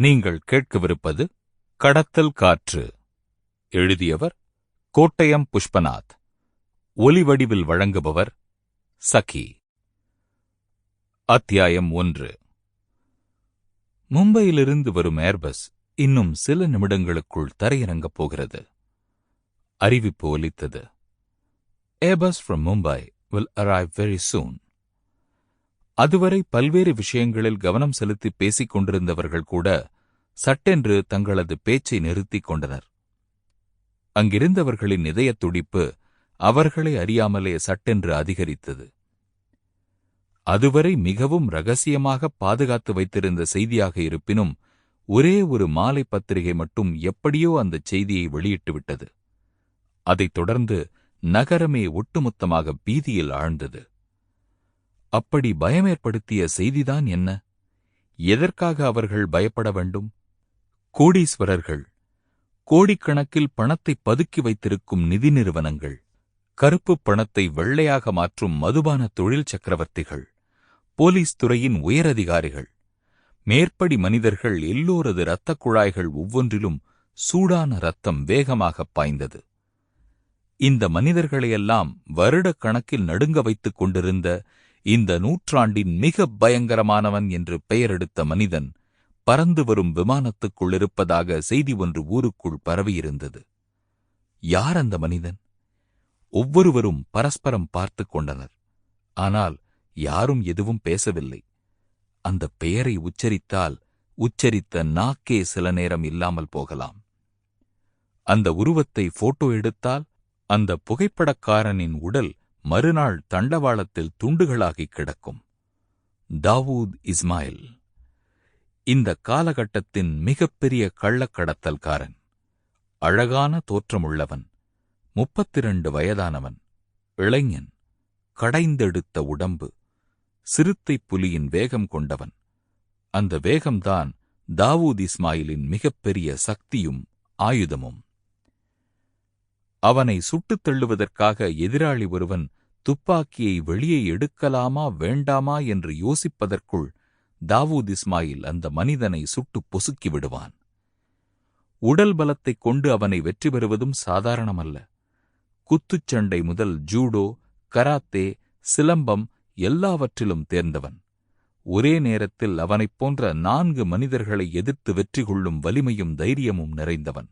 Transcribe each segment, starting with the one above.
நீங்கள் கேட்கவிருப்பது கடத்தல் காற்று. எழுதியவர் கோட்டயம் புஷ்பநாத். ஒலிவடிவில் வழங்குபவர் சகி. அத்தியாயம் ஒன்று. மும்பையிலிருந்து வரும் ஏர்பஸ் இன்னும் சில நிமிடங்களுக்குள் தரையிறங்கப் போகிறது. அறிவிப்பு ஒலித்தது. Airbus from Mumbai will arrive very soon அதுவரை பல்வேறு விஷயங்களில் கவனம் செலுத்தி பேசிக் கொண்டிருந்தவர்கள் கூட சட்டென்று தங்களது பேச்சை நிறுத்திக் கொண்டனர். அங்கிருந்தவர்களின் இதயத் துடிப்பு அவர்களை அறியாமலே சட்டென்று அதிகரித்தது. அதுவரை மிகவும் ரகசியமாக பாதுகாத்து வைத்திருந்த செய்தியாக இருப்பினும் ஒரே ஒரு மாலை பத்திரிகை மட்டும் எப்படியோ அந்தச் செய்தியை வெளியிட்டுவிட்டது அதைத் தொடர்ந்து நகரமே ஒட்டுமொத்தமாக பீதியில் ஆழ்ந்தது. அப்படி பயமேற்படுத்திய செய்திதான் என்ன? எதற்காக அவர்கள் பயப்பட வேண்டும்? கோடீஸ்வரர்கள் கோடிக்கணக்கில் பணத்தை பதுக்கி வைத்திருக்கும் நிதி நிறுவனங்கள் கருப்பு பணத்தை வெள்ளையாக மாற்றும் மதுபான தொழில் சக்கரவர்த்திகள் போலீஸ் துறையின் உயரதிகாரிகள் மேற்படி மனிதர்கள் எல்லோரது இரத்தக் குழாய்கள் ஒவ்வொன்றிலும் சூடான ரத்தம் வேகமாகப் பாய்ந்தது. இந்த மனிதர்களையெல்லாம் வருடக் கணக்கில் நடுங்க வைத்துக் கொண்டிருந்த இந்த நூற்றாண்டின் மிக பயங்கரமானவன் என்று பெயரெடுத்த மனிதன் பறந்து வரும் விமானத்துக்குள் இருப்பதாக செய்தி ஒன்று ஊருக்குள் பரவியிருந்தது. யார் அந்த மனிதன்? ஒவ்வொருவரும் பரஸ்பரம் பார்த்துக் கொண்டனர். ஆனால் யாரும் எதுவும் பேசவில்லை. அந்த பெயரை உச்சரித்தால் உச்சரித்த நாக்கே சில நேரம் இல்லாமல் போகலாம். அந்த உருவத்தை போட்டோ எடுத்தால் அந்த புகைப்படக்காரனின் உடல் மறுநாள் தண்டவாளத்தில் துண்டுகளாகிக் கிடக்கும். தாவூத் இஸ்மாயில். இந்த காலகட்டத்தின் மிகப்பெரிய கள்ளக்கடத்தல்காரன். அழகான தோற்றமுள்ளவன். முப்பத்திரண்டு வயதானவன். இளைஞன். கடைந்தெடுத்த உடம்பு. சிறுத்தை புலியின் வேகம் கொண்டவன். அந்த வேகம்தான் தாவூத் இஸ்மாயிலின் மிகப்பெரிய சக்தியும் ஆயுதமும். அவனை சுட்டுத் தள்ளுவதற்காக எதிராளி ஒருவன் துப்பாக்கியை வெளியே எடுக்கலாமா வேண்டாமா என்று யோசிப்பதற்குள் தாவூத் இஸ்மாயில் அந்த மனிதனை சுட்டுப் பொசுக்கி விடுவான். உடல் பலத்தைக் கொண்டு அவனை வெற்றி பெறுவதும் சாதாரணமல்ல. குத்துச்சண்டை முதல் ஜூடோ கராத்தே சிலம்பம் எல்லாவற்றிலும் தேர்ந்தவன். ஒரே நேரத்தில் அவனைப் போன்ற நான்கு மனிதர்களை எதிர்த்து வெற்றி கொள்ளும் வலிமையும் தைரியமும் நிறைந்தவன்.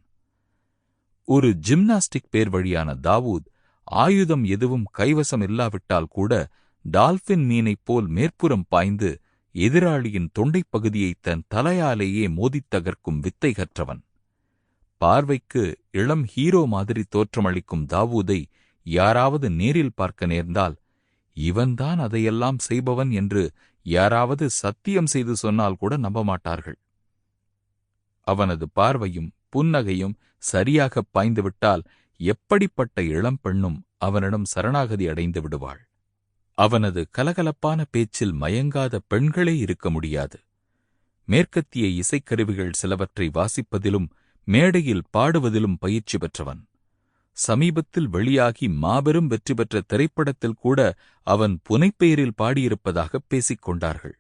ஒரு ஜிம்னாஸ்டிக் பேர் வழியான தாவூத் ஆயுதம் எதுவும் கைவசம் இல்லாவிட்டால் கூட டால்பின் மீனைப் போல் மேற்புறம் பாய்ந்து எதிராளியின் தொண்டைப் பகுதியை தன் தலையாலேயே மோதித் தகர்க்கும் வித்தை கற்றவன் பார்வைக்கு இளம் ஹீரோ மாதிரி தோற்றமளிக்கும் தாவூதை யாராவது நேரில் பார்க்க நேர்ந்தால் இவன்தான் அதையெல்லாம் செய்பவன் என்று யாராவது சத்தியம் செய்து சொன்னால் கூட நம்ப மாட்டார்கள். அவனது பார்வையும் புன்னகையும் சரியாகப் பாய்ந்துவிட்டால் எப்படிப்பட்ட இளம் பெண்ணும் அவனிடம் சரணாகதி அடைந்து விடுவாள்? அவனது கலகலப்பான பேச்சில் மயங்காத பெண்களே இருக்க முடியாது. மேற்கத்திய இசைக்கருவிகள் சிலவற்றை வாசிப்பதிலும் மேடையில் பாடுவதிலும் பயிற்சி பெற்றவன். சமீபத்தில் வெளியாகி மாபெரும் வெற்றி பெற்ற திரைப்படத்தில் கூட அவன் புனைப்பெயரில் பாடியிருப்பதாக பேசிக் கொண்டார்கள்.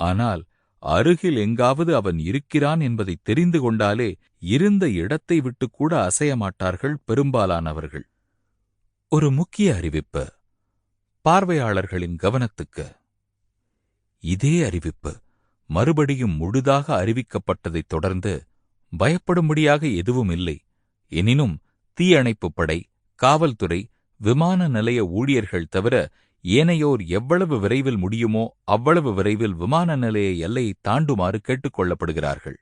ஆனால் அருகில் எங்காவது அவன் இருக்கிறான் என்பதை தெரிந்து கொண்டாலே இருந்த இடத்தை விட்டு கூட பெரும்பாலானவர்கள். ஒரு முக்கிய அறிவிப்பு. பார்வையாளர்களின் கவனத்துக்கு. இதே அறிவிப்பு மறுபடியும் முழுதாக அறிவிக்கப்பட்டதைத் தொடர்ந்து பயப்படும்படியாக எதுவும் இல்லை. எனினும் தீயணைப்புப் படை காவல்துறை விமான நிலைய ஊழியர்கள் தவிர ஏனையோர் எவ்வளவு விரைவில் முடியுமோ அவ்வளவு விரைவில் விமான நிலைய எல்லையை தாண்டுமாறு கேட்டுக்கொள்ளப்படுகிறார்கள்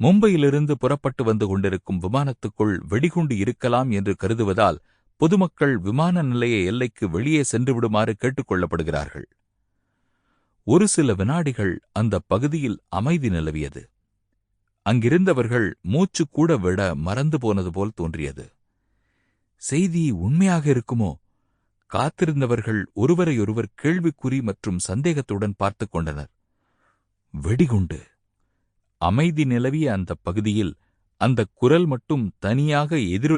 மும்பையிலிருந்து புறப்பட்டு வந்து கொண்டிருக்கும் விமானத்துக்குள் வெடிகுண்டு இருக்கலாம் என்று கருதுவதால் பொதுமக்கள் விமான நிலைய எல்லைக்கு வெளியே சென்றுவிடுமாறு கேட்டுக் கொள்ளப்படுகிறார்கள் ஒரு சில வினாடிகள் அந்த பகுதியில் அமைதி நிலவியது. அங்கிருந்தவர்கள் மூச்சு கூட விட மறந்து போனது போல் தோன்றியது. செய்தி உண்மையாக இருக்குமோ? காத்திருந்தவர்கள் ஒருவரையொருவர் கேள்விக்குறி மற்றும் சந்தேகத்துடன் பார்த்துக் கொண்டனர். வெடிகுண்டு. அமைதி நிலவிய அந்த பகுதியில் அந்த குரல் மட்டும் தனியாக எதிர்